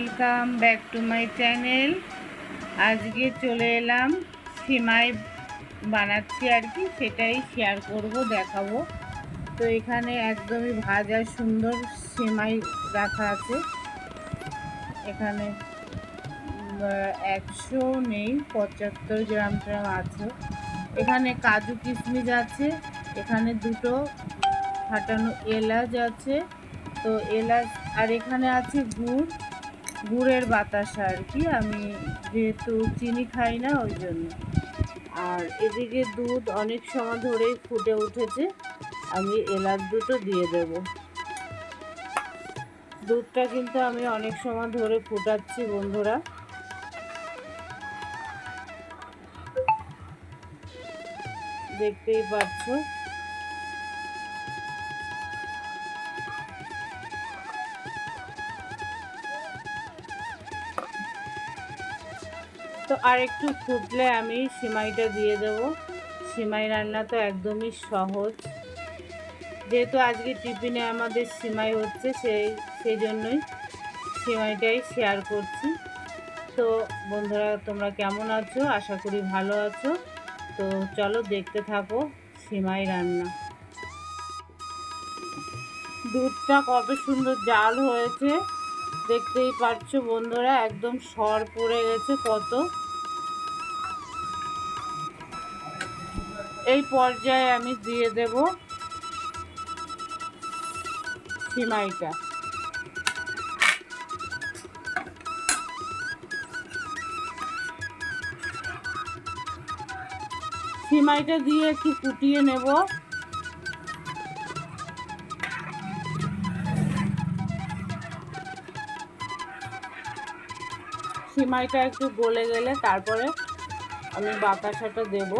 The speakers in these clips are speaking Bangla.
Welcome back to my channel আজকে চলে এলাম সিমাই বানাচ্ছি আর কি, সেটাই শেয়ার করব, দেখাবো। তো এখানে একদমই ভাজা, সুন্দর সিমাই রাখা আছে। এখানে একশো নেই, পঁচাত্তর গ্রাম ট্রাম আছে। এখানে কাজু কিশমিশ আছে, এখানে দুটো ফাটানো এলাচ আছে। তো এলাচ, আর এখানে আছে গুড়। গুড়ের বাতাসা আর কি, আমি যেহেতু চিনি খাই না ওই জন্য। আর এদিকে দুধ অনেক সময় ধরেই ফুটে উঠেছে, আমি এলাচ দুটো দিয়ে দেব। দুধটা কিন্তু আমি অনেক সময় ধরে ফুটাচ্ছি বন্ধুরা। দেখতেই পাচ্ছ। তো আর একটু ফুটলে আমি সিমাইটা দিয়ে দেব। সিমাই রান্না তো একদমই সহজ। যেহেতু আজকে টিফিনে আমাদের সিমাই হচ্ছে, সেই সেই জন্যই সিমাইটাই শেয়ার করছি। তো বন্ধুরা, তোমরা কেমন আছো? আশা করি ভালো আছো। তো চলো দেখতে থাকো সিমাই রান্না। দুধটা কত সুন্দর জাল হয়েছে। দেখতেই পাচ্ছ বন্ধুরা, একদম সর পড়ে গেছে কত। এই পর্যায়ে আমি দিয়ে দেব সিমাইটা। সিমাইটা দিয়ে একটু ফুটিয়ে নেব। সিমাইটা একটু গলে গেলে তারপরে আমি বাতাসাটা দেব।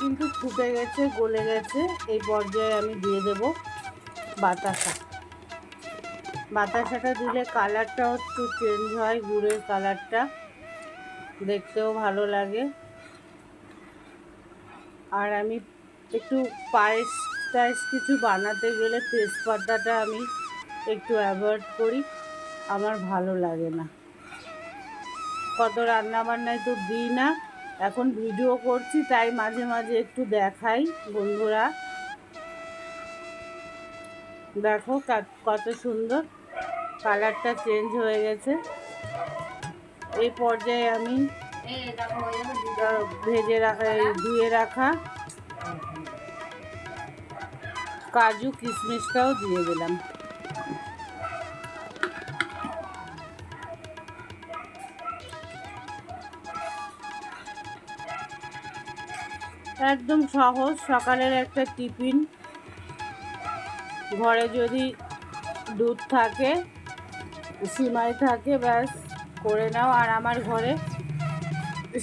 কিন্তু ফুটে গেছে, গলে গেছে, এই পর্যায়ে আমি দিয়ে দেব বাতাসা। বাতাসাটা দিলে কালারটাও একটু চেঞ্জ হয়, গুড়ের কালারটা দেখতেও ভালো লাগে। আর আমি একটু পায়েস টায়েস কিছু বানাতে গেলে তেজপাতাটা আমি একটু অ্যাভয়েড করি। আমার ভালো লাগে না। কত রান্না বান্নায় তো দিই না। এখন ভিডিও করছি, তাই মাঝে মাঝে একটু দেখাই বন্ধুরা। দেখো কত সুন্দর কালারটা চেঞ্জ হয়ে গেছে। এই পর্যায়ে আমি ভেজে রাখা ধুয়ে রাখা কাজু কিশমিশটাও দিয়ে দিলাম। একদম সহজ, সকালের একটা টিফিন। ঘরে যদি দুধ থাকে, সিমাই থাকে, ব্যাস, করে নাও। আর আমার ঘরে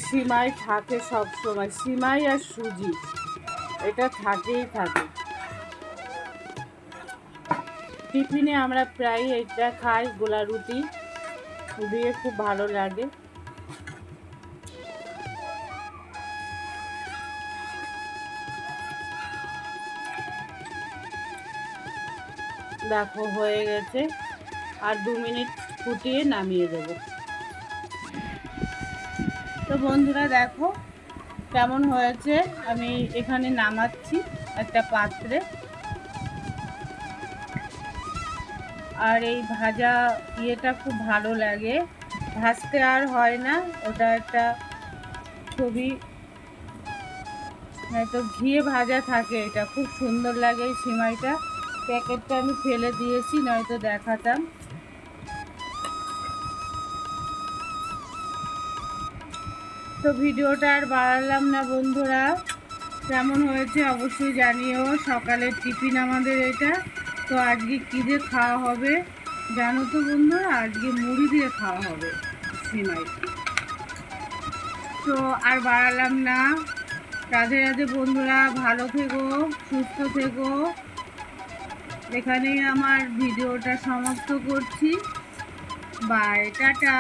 সিমাই থাকে সব সময়। সিমাই আর সুজি, এটা থাকেই থাকে। টিফিনে আমরা প্রায় এটা খাই, গোলা রুটি, দিয়ে খুব ভালো লাগে। দেখো, হয়ে গেছে। আর দু মিনিট ফুটিয়ে নামিয়ে দেব। তো বন্ধুরা, দেখো কেমন হয়েছে। আমি এখানে নামাচ্ছি একটা পাত্রে। আর এই ভাজা ইয়েটা খুব ভালো লাগে। ভাজতে আর হয় না, ওটা একটা খুবই তো ঘিয়ে ভাজা থাকে এটা। খুব সুন্দর লাগে এই সিমাইটা। প্যাকেটটা আমি ফেলে দিয়েছি, নয়তো দেখাতাম। তো ভিডিওটা আর বাড়ালাম না বন্ধুরা। কেমন হয়েছে অবশ্যই জানিও। সকালের টিফিন আমাদের এটা। তো আজকে কী দিয়ে খাওয়া হবে জানো তো বন্ধুরা? আজকে মুড়ি দিয়ে খাওয়া হবে সিমাই। তো আর বাড়ালাম না। রাধে রাধে বন্ধুরা, ভালো থেকো, সুস্থ থেকো। এখানেই আমার ভিডিওটা সমাপ্ত করছি। Bye tata.